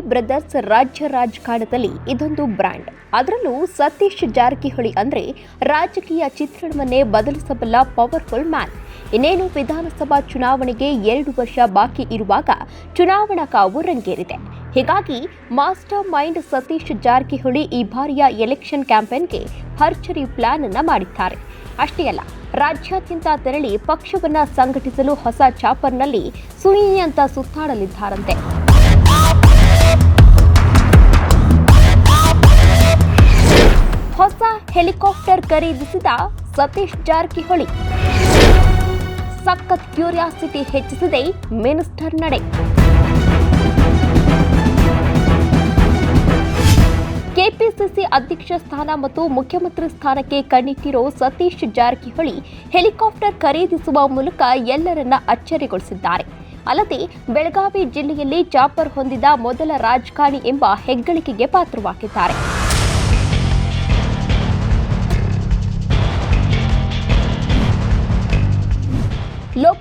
Brothers ರಾಜ್ಯ ರಾಜಕಾರಣದಲ್ಲಿ ಇದೊಂದು ಬ್ರ್ಯಾಂಡ್ ಅದರಲ್ಲೂ ಸತೀಶ್ ಜಾರಕಿಹೊಳಿ ಅಂದ್ರೆ ರಾಜಕೀಯ ಚಿತ್ರಣವನ್ನೇ ಬದಲಿಸಬಲ್ಲ ಪವರ್ಫುಲ್ ಮ್ಯಾನ್ ಇನ್ನೇನು ವಿಧಾನಸಭಾ ಚುನಾವಣೆಗೆ ಎರಡು ವರ್ಷ ಬಾಕಿ ಇರುವಾಗ ಚುನಾವಣಾ ಕಾವು ರಂಗೇರಿದೆ. ಹೀಗಾಗಿ ಮಾಸ್ಟರ್ ಮೈಂಡ್ ಸತೀಶ್ ಜಾರಕಿಹೊಳಿ ಈ ಬಾರಿಯ ಎಲೆಕ್ಷನ್ ಕ್ಯಾಂಪೇನ್ಗೆ ಭರ್ಜರಿ ಪ್ಲಾನ್ ಅನ್ನ ಮಾಡಿದ್ದಾರೆ. ಅಷ್ಟೇ ಅಲ್ಲ, ರಾಜ್ಯಾದ್ಯಂತ ತೆರಳಿ ಪಕ್ಷವನ್ನ ಸಂಘಟಿಸಲು ಹೊಸ ಚಾಪರ್ನಲ್ಲಿ ಸುಯಿ ಅಂತ ಸುತ್ತಾಡಲಿದ್ದಾರಂತೆ. ಹೆಲಿಕಾಪ್ಟರ್ ಖರೀದಿಸಿದ ಸತೀಶ್ ಜಾರಕಿಹೊಳಿ. ಸಖತ್ ಕ್ಯೂರಿಯಾಸಿಟಿ ಹೆಚ್ಚಿಸಿದೆ ಮಿನಿಸ್ಟರ್ ನಡೆ. ಕೆಪಿಸಿಸಿ ಅಧ್ಯಕ್ಷ ಸ್ಥಾನ ಮತ್ತು ಮುಖ್ಯಮಂತ್ರಿ ಸ್ಥಾನಕ್ಕೆ ಕಣ್ಣಿಟ್ಟಿರೋ ಸತೀಶ್ ಜಾರಕಿಹೊಳಿ ಹೆಲಿಕಾಪ್ಟರ್ ಖರೀದಿಸುವ ಮೂಲಕ ಎಲ್ಲರನ್ನ ಅಚ್ಚರಿಗೊಳಿಸಿದ್ದಾರೆ. ಅಲ್ಲದೆ ಬೆಳಗಾವಿ ಜಿಲ್ಲೆಯಲ್ಲಿ ಚಾಪರ್ ಹೊಂದಿದ ಮೊದಲ ರಾಜಕಾರಣಿ ಎಂಬ ಹೆಗ್ಗಳಿಕೆಗೆ ಪಾತ್ರವಾಗಿದ್ದಾರೆ.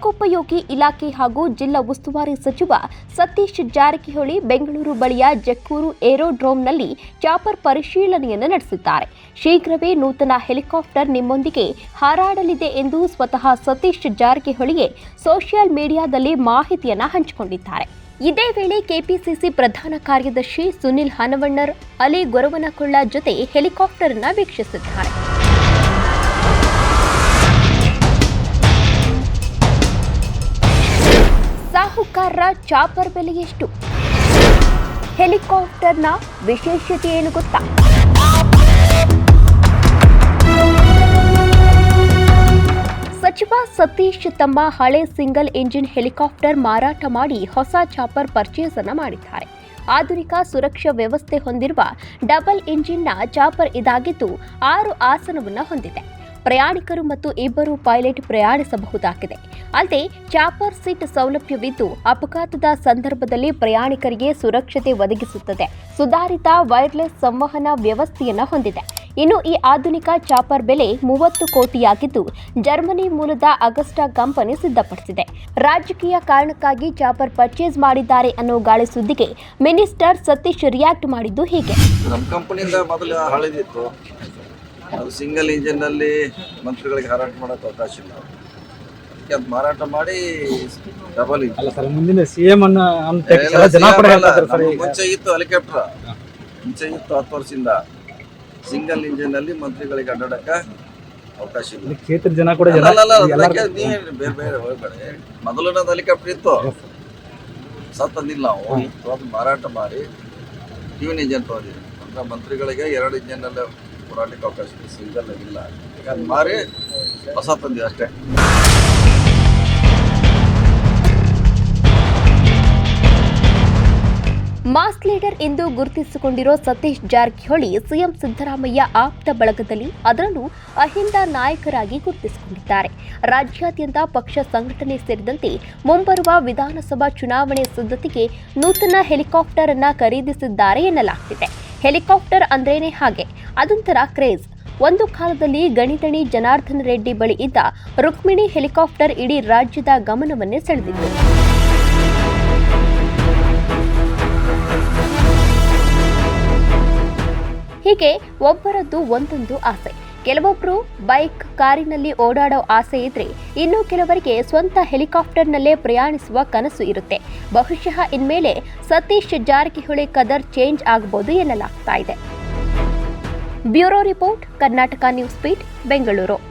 ಲೋಕೋಪಯೋಗಿ ಇಲಾಖೆ ಹಾಗೂ ಜಿಲ್ಲಾ ಉಸ್ತುವಾರಿ ಸಚಿವ ಸತೀಶ್ ಜಾರಕಿಹೊಳಿ ಬೆಂಗಳೂರು ಬಳಿಯ ಜಕ್ಕೂರು ಏರೋಡ್ರೋಮ್ನಲ್ಲಿ ಚಾಪರ್ ಪರಿಶೀಲನೆಯನ್ನು ನಡೆಸಿದ್ದಾರೆ. ಶೀಘ್ರವೇ ನೂತನ ಹೆಲಿಕಾಪ್ಟರ್ ನಿಮ್ಮೊಂದಿಗೆ ಹಾರಾಡಲಿದೆ ಎಂದು ಸ್ವತಃ ಸತೀಶ್ ಜಾರಕಿಹೊಳಿಗೆ ಸೋಷಿಯಲ್ ಮೀಡಿಯಾದಲ್ಲಿ ಮಾಹಿತಿಯನ್ನು ಹಂಚಿಕೊಂಡಿದ್ದಾರೆ. ಇದೇ ವೇಳೆ ಕೆಪಿಸಿಸಿ ಪ್ರಧಾನ ಕಾರ್ಯದರ್ಶಿ ಸುನಿಲ್ ಹನವಣ್ಣರ್, ಅಲಿ ಗೊರವನಕೊಳ್ಳ ಜೊತೆ ಹೆಲಿಕಾಪ್ಟರ್ನ ವೀಕ್ಷಿಸಿದ್ದಾರೆ. ಸಾಹುಕಾರರ ಚಾಪರ್ ಬೆಲೆ ಎಷ್ಟು? ಹೆಲಿಕಾಪ್ಟರ್ನ ವಿಶೇಷತೆ ಏನು ಗೊತ್ತಾ? ಸಚಿವ ಸತೀಶ್ ತಮ್ಮ ಹಳೆ ಸಿಂಗಲ್ ಇಂಜಿನ್ ಹೆಲಿಕಾಪ್ಟರ್ ಮಾರಾಟ ಮಾಡಿ ಹೊಸ ಚಾಪರ್ ಪರ್ಚೇಸ್ ಅನ್ನು ಮಾಡಿದ್ದಾರೆ. ಆಧುನಿಕ ಸುರಕ್ಷಾ ವ್ಯವಸ್ಥೆ ಹೊಂದಿರುವ ಡಬಲ್ ಇಂಜಿನ್ನ ಚಾಪರ್ ಇದಾಗಿದ್ದು ಆರು ಆಸನವನ್ನು ಹೊಂದಿದೆ. ಪ್ರಯಾಣಿಕರು ಮತ್ತು ಇಬ್ಬರು ಪೈಲಟ್ ಪ್ರಯಾಣಿಸಬಹುದಾಗಿದೆ. ಅಲ್ಲದೆ ಚಾಪರ್ ಸೀಟ್ ಸೌಲಭ್ಯವಿದ್ದು ಅಪಘಾತದ ಸಂದರ್ಭದಲ್ಲಿ ಪ್ರಯಾಣಿಕರಿಗೆ ಸುರಕ್ಷತೆ ಒದಗಿಸುತ್ತದೆ. ಸುಧಾರಿತ ವೈರ್ಲೆಸ್ ಸಂವಹನ ವ್ಯವಸ್ಥೆಯನ್ನು ಹೊಂದಿದೆ. ಇನ್ನು ಈ ಆಧುನಿಕ ಚಾಪರ್ ಬೆಲೆ ಮೂವತ್ತು ಕೋಟಿಯಾಗಿದ್ದು, ಜರ್ಮನಿ ಮೂಲದ ಅಗಸ್ಟಾ ಕಂಪನಿ ಸಿದ್ಧಪಡಿಸಿದೆ. ರಾಜಕೀಯ ಕಾರಣಕ್ಕಾಗಿ ಚಾಪರ್ ಪರ್ಚೇಸ್ ಮಾಡಿದ್ದಾರೆ ಅನ್ನೋ ಗಾಳಿ ಸುದ್ದಿಗೆ ಮಿನಿಸ್ಟರ್ ಸತೀಶ್ ರಿಯಾಕ್ಟ್ ಮಾಡಿದ್ದು ಹೀಗೆ. ಅದು ಸಿಂಗಲ್ ಇಂಜಿನ್ನಲ್ಲಿ ಮಂತ್ರಿಗಳಿಗೆ ಹಾರಾಟ ಮಾಡೋಕೆ ಅವಕಾಶ ಇಲ್ಲ. ಅದಕ್ಕೆ ಅದು ಮಾರಾಟ ಮಾಡಿ ಡಬಲ್ ಇಂಜಿನ್. ಅಲ್ಲ ಸರ್ ಮುಂದಿನ ಸಿ ಎಂ ಅನ್ನ ಮುಂಚೆ ಇತ್ತು ಹೆಲಿಕಾಪ್ಟರ್ ಮುಂಚೆ ಇತ್ತು ಹತ್ತು ವರ್ಷದಿಂದ. ಸಿಂಗಲ್ ಇಂಜಿನ್ನಲ್ಲಿ ಮಂತ್ರಿಗಳಿಗೆ ಅಡ್ಡಾಡಕ್ಕೆ ಅವಕಾಶ ಇಲ್ಲ. ಕ್ಷೇತ್ರ ಜನ ಕೂಡ ಜನ ಅಲ್ಲ, ಅಲ್ಲ, ಅಲ್ಲ, ಅದಕ್ಕೆ ನೀವೇ ಬೇರೆ ಬೇರೆ ಹೋಗ್ಬೇಡಿ. ಮೊದಲು ಹೆಲಿಕಾಪ್ಟರ್ ಇತ್ತು. ಸತ್ತಂದಿಲ್ಲ ನಾವು. ಇತ್ತು ಅದು ಮಾರಾಟ ಮಾಡಿ. ಟ್ಯೂನ್ ಇಂಜನ್ ತೊಗೊಂಡಿದ್ದೀವಿ. ಅಂದ್ರೆ ಮಂತ್ರಿಗಳಿಗೆ ಎರಡು ಇಂಜನ್ನಲ್ಲೇ ಓಡಾಡ್ಲಿಕ್ಕೆ ಅವಕಾಶ ಇದೆ ಸಿಂಗಲ್ ಇಲ್ಲ. ಈಗ ಮಾರಿ ಹೊಸ ಅಷ್ಟೇ. ಮಾಸ್ ಲೀಡರ್ ಎಂದು ಗುರುತಿಸಿಕೊಂಡಿರೋ ಸತೀಶ್ ಜಾರಕಿಹೊಳಿ, ಸಿಎಂ ಸಿದ್ದರಾಮಯ್ಯ ಆಪ್ತ ಬಳಗದಲ್ಲಿ ಅದರಲ್ಲೂ ಅಹಿಂದ ನಾಯಕರಾಗಿ ಗುರುತಿಸಿಕೊಂಡಿದ್ದಾರೆ. ರಾಜ್ಯಾದ್ಯಂತ ಪಕ್ಷ ಸಂಘಟನೆ ಸೇರಿದಂತೆ ಮುಂಬರುವ ವಿಧಾನಸಭಾ ಚುನಾವಣೆ ಸಿದ್ಧತೆಗೆ ನೂತನ ಹೆಲಿಕಾಪ್ಟರ್ ಅನ್ನ ಖರೀದಿಸಿದ್ದಾರೆ ಎನ್ನಲಾಗ್ತಿದೆ. ಹೆಲಿಕಾಪ್ಟರ್ ಅಂದ್ರೇನೆ ಹಾಗೆ. ಅದೊಂಥರ ಕ್ರೇಜ್. ಒಂದು ಕಾಲದಲ್ಲಿ ಗಣಿತಣಿ ಜನಾರ್ದನ್ ರೆಡ್ಡಿ ಬಳಿ ಇದ್ದ ರುಕ್ಮಿಣಿ ಹೆಲಿಕಾಪ್ಟರ್ ಇಡೀ ರಾಜ್ಯದ ಗಮನವನ್ನೇ ಸೆಳೆದಿತ್ತು. ಹೀಗೆ ಒಬ್ಬರದ್ದು ಒಂದೊಂದು ಆಸೆ. ಕೆಲವೊಬ್ರು ಬೈಕ್ ಕಾರಿನಲ್ಲಿ ಓಡಾಡೋ ಆಸೆ ಇದ್ರೆ ಇನ್ನು ಕೆಲವರಿಗೆ ಸ್ವಂತ ಹೆಲಿಕಾಪ್ಟರ್ನಲ್ಲೇ ಪ್ರಯಾಣಿಸುವ ಕನಸು ಇರುತ್ತೆ. ಬಹುಶಃ ಇನ್ಮೇಲೆ ಸತೀಶ್ ಜಾರಕಿಹೊಳಿ ಕದರ್ ಚೇಂಜ್ ಆಗಬಹುದು ಎನ್ನಲಾಗ್ತಾ ಇದೆ. ಬ್ಯೂರೋ ರಿಪೋರ್ಟ್, ಕರ್ನಾಟಕ ನ್ಯೂಸ್ ಪೀಟ್ ಬೆಂಗಳೂರು.